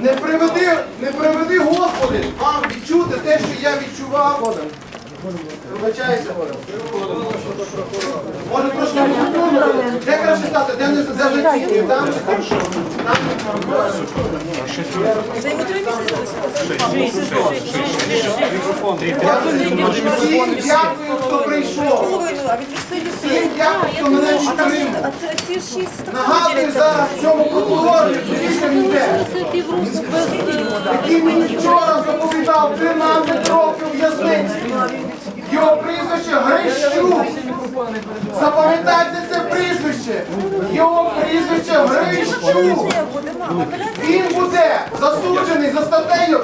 Не приведи, не приведи, Господи, вам відчути те, що я відчував. Вибачайся. Може трошки не Де краще стати? Де не де зацінює? Там чи там? Всім дякую, хто прийшов. Всім дякую, хто мене підтримав. Нагадую зараз цьому прокурору, звідки він йде, який мені вчора заповідав 13 років в'язниці. Його прізвище Грищук. Запам'ятайте це прізвище. Його прізвище Грищук. Він буде засуджений за статтею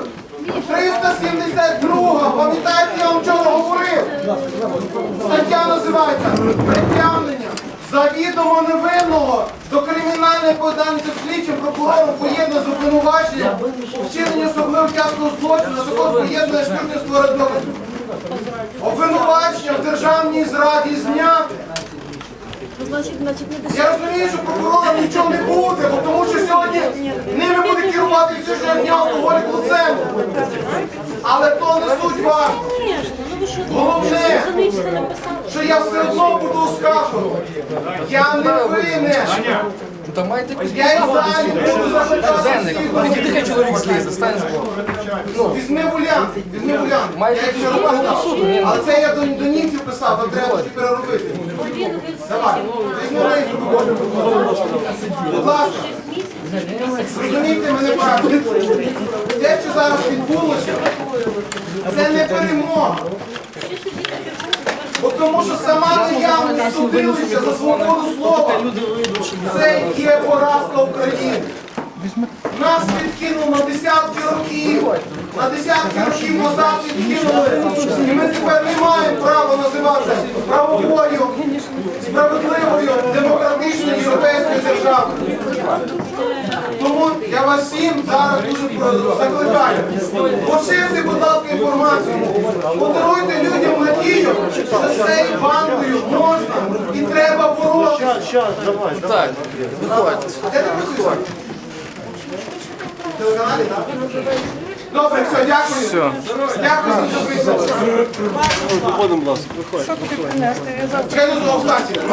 372. Пам'ятаєте, я вам вчора говорив. Стаття називається притягнення завідомо невинного до кримінальної відповідальності слідчим прокурором поєднує з обвинуваченням у вчиненні особливо тяжкого злочину, а також поєднує співництво радовища. Обвинувачення в державній зраді зняти. Я розумію, що прокурорам нічого не буде, бо тому що сьогодні ними буде керувати все дня алкоголік Луценко. Але то не суть важливо. Конечно, ну ви що, Головне, що я все одно буду оскаржувати. Я не винен. Та маєте Я і далі буду закликати всіх. чоловік злізе, стань з Богом. Візьми вулянт, візьми вулянт. Маєте Я їх піти робив. до суду. Але це я до, до німців писав, то треба тоді переробити. Давай, візьми рейсу, будь ласка. Зрозумійте мене правильно. Те, що зараз відбулося, це не перемога. Бо тому що сама наявність судилища за свободу слова це є поразка України. Нас відкинуло на десятки років. На десятки років назад відкинули. І ми тепер не маємо права називатися правовою, справедливою, демократичною європейською державою. Тому я вас всім зараз дуже закликаю. Поширте, будь ласка, інформацію. Подаруйте людям надію, за цією бандою можна і треба боротися. Так, виходь. А де ти працюєш? В телеканалі, так? Добре, все, дякую. Все. Дякую, що прийшов. Виходимо, будь ласка. Чекай до того станції.